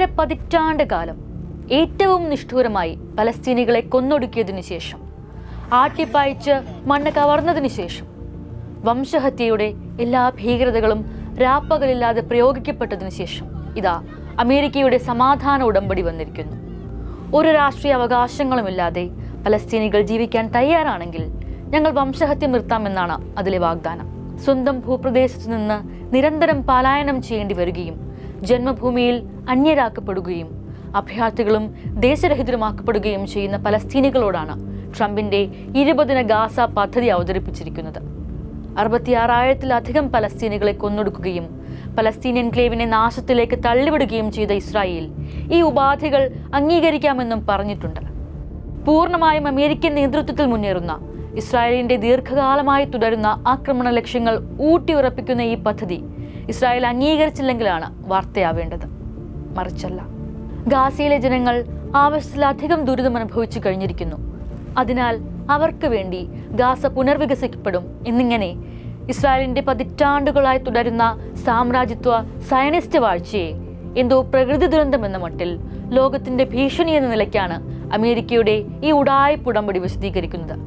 ഒന്നര പതിറ്റാണ്ട് കാലം ഏറ്റവും നിഷ്ഠൂരമായി പലസ്തീനികളെ കൊന്നൊടുക്കിയതിനു ശേഷം ആട്ടിപ്പായിച്ച് മണ്ണ് കവർന്നതിനു ശേഷം വംശഹത്യയുടെ എല്ലാ ഭീകരതകളും രാപ്പകലില്ലാതെ പ്രയോഗിക്കപ്പെട്ടതിനു ശേഷം ഇതാ അമേരിക്കയുടെ സമാധാന ഉടമ്പടി വന്നിരിക്കുന്നു. ഒരു രാഷ്ട്രീയ അവകാശങ്ങളുമില്ലാതെ പലസ്തീനികൾ ജീവിക്കാൻ തയ്യാറാണെങ്കിൽ ഞങ്ങൾ വംശഹത്യ നിർത്താമെന്നാണ് അതിലെ വാഗ്ദാനം. സ്വന്തം ഭൂപ്രദേശത്തു നിന്ന് നിരന്തരം പലായനം ചെയ്യേണ്ടി വരികയും ജന്മഭൂമിയിൽ അന്യരാക്കപ്പെടുകയും അഭയാർത്ഥികളും ദേശരഹിതരുമാക്കപ്പെടുകയും ചെയ്യുന്ന പലസ്തീനികളോടാണ് ട്രംപിന്റെ ഇരുപതിന ഗാസ പദ്ധതി അവതരിപ്പിച്ചിരിക്കുന്നത്. അറുപത്തിയാറായിരത്തിലധികം പലസ്തീനികളെ കൊന്നൊടുക്കുകയും പലസ്തീനിയൻ ക്ലേവിനെ നാശത്തിലേക്ക് തള്ളിവിടുകയും ചെയ്ത ഇസ്രായേൽ ഈ ഉപാധികൾ അംഗീകരിക്കാമെന്നും പറഞ്ഞിട്ടുണ്ട്. പൂർണമായും അമേരിക്കൻ നേതൃത്വത്തിൽ മുന്നേറുന്ന ഇസ്രായേലിന്റെ ദീർഘകാലമായി തുടരുന്ന ആക്രമണ ലക്ഷ്യങ്ങൾ ഊട്ടിയുറപ്പിക്കുന്ന ഈ പദ്ധതി ഇസ്രായേൽ അംഗീകരിച്ചില്ലെങ്കിലാണ് വാർത്തയാവേണ്ടത്. മറിച്ചല്ല ഗാസയിലെ ജനങ്ങൾ ആവശ്യത്തിലധികം ദുരിതം അനുഭവിച്ചു കഴിഞ്ഞിരിക്കുന്നു. അതിനാൽ അവർക്ക് വേണ്ടി ഗാസ പുനർവികസിക്കപ്പെടും എന്നിങ്ങനെ ഇസ്രായേലിന്റെ പതിറ്റാണ്ടുകളായി തുടരുന്ന സാമ്രാജ്യത്വ സയനിസ്റ്റ് വാഴ്ചയെ എന്തോ പ്രകൃതി ദുരന്തമെന്ന മട്ടിൽ ലോകത്തിന്റെ ഭീഷണി എന്ന നിലയ്ക്കാണ് അമേരിക്കയുടെ ഈ ഉടായ്പ ഉടമ്പടി വിശദീകരിക്കുന്നത്.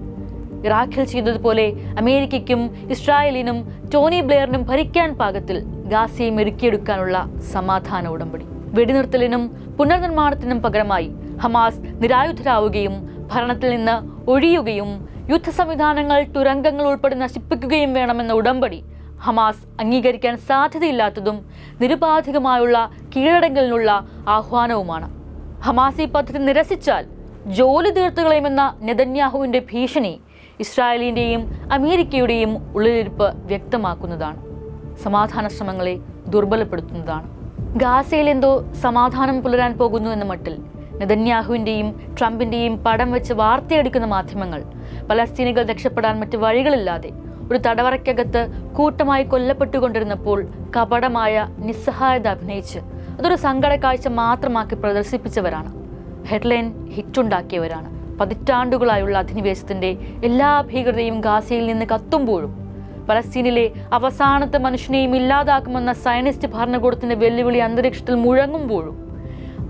ഇറാഖിൽ ചെയ്തതുപോലെ അമേരിക്കയ്ക്കും ഇസ്രായേലിനും ടോണി ബ്ലെയറിനും ഭരിക്കാൻ പാകത്തിൽ ഗാസയെ മെരുക്കിയെടുക്കാനുള്ള സമാധാന ഉടമ്പടി. വെടിനിർത്തലിനും പുനർനിർമ്മാണത്തിനും പകരമായി ഹമാസ് നിരായുധരാവുകയും ഭരണത്തിൽ നിന്ന് ഒഴിയുകയും യുദ്ധ സംവിധാനങ്ങൾ തുരങ്കങ്ങൾ ഉൾപ്പെടെ നശിപ്പിക്കുകയും വേണമെന്ന ഉടമ്പടി ഹമാസ് അംഗീകരിക്കാൻ സാധ്യതയില്ലാത്തതും നിരുപാധികമായുള്ള കീഴടങ്ങലിനുള്ള ആഹ്വാനവുമാണ്. ഹമാസ് ഈ പദ്ധതി നിരസിച്ചാൽ ജോലി തീർത്തുകളയുമെന്ന നെതന്യാഹുവിന്റെ ഭീഷണി ഇസ്രായേലിന്റെയും അമേരിക്കയുടെയും ഉള്ളിലിരിപ്പ് വ്യക്തമാക്കുന്നതാണ്. സമാധാന ശ്രമങ്ങളെ ദുർബലപ്പെടുത്തുന്നതാണ്. ഗാസയിൽ എന്തോ സമാധാനം പുലരാൻ പോകുന്നു എന്ന മട്ടിൽ നെതന്യാഹുവിന്റെയും ട്രംപിന്റെയും പടം വെച്ച് വാർത്തയെടുക്കുന്ന മാധ്യമങ്ങൾ പലസ്തീനികൾ രക്ഷപ്പെടാൻ മറ്റ് വഴികളില്ലാതെ ഒരു തടവറയ്ക്കകത്ത് കൂട്ടമായി കൊല്ലപ്പെട്ടുകൊണ്ടിരുന്നപ്പോൾ കപടമായ നിസ്സഹായത അഭിനയിച്ച് അതൊരു സങ്കട കാഴ്ച മാത്രമാക്കി പ്രദർശിപ്പിച്ചവരാണ്. ഹെഡ്ലൈൻ ഹിറ്റുണ്ടാക്കിയവരാണ്. പതിറ്റാണ്ടുകളായുള്ള അധിനിവേശത്തിന്റെ എല്ലാ ഭീകരതയും ഗാസയിൽ നിന്ന് കത്തുമ്പോഴും പലസ്തീനിലെ അവസാനത്തെ മനുഷ്യനെയും ഇല്ലാതാക്കുമെന്ന സയനിസ്റ്റ് ഭരണകൂടത്തിന്റെ വെല്ലുവിളി അന്തരീക്ഷത്തിൽ മുഴങ്ങുമ്പോഴും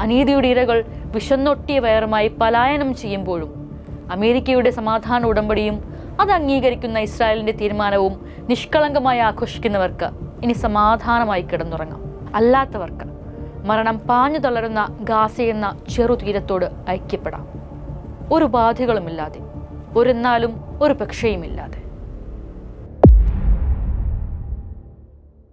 അനീതിയുടെ ഇരകൾ വിശന്നൊട്ടിയ വയറുമായി പലായനം ചെയ്യുമ്പോഴും അമേരിക്കയുടെ സമാധാന ഉടമ്പടിയും അത് അംഗീകരിക്കുന്ന ഇസ്രായേലിന്റെ തീരുമാനവും നിഷ്കളങ്കമായി ആഘോഷിക്കുന്നവർക്ക് ഇനി സമാധാനമായി കിടന്നുറങ്ങാം. അല്ലാത്തവർക്ക് മരണം പാഞ്ഞു തളരുന്ന ഗാസ എന്ന ചെറുതീരത്തോട് ഐക്യപ്പെടാം. ഒരു ബാധകളുമില്ലാതെ ഒരെന്നാലും ഒരു പക്ഷയുമില്ലാതെ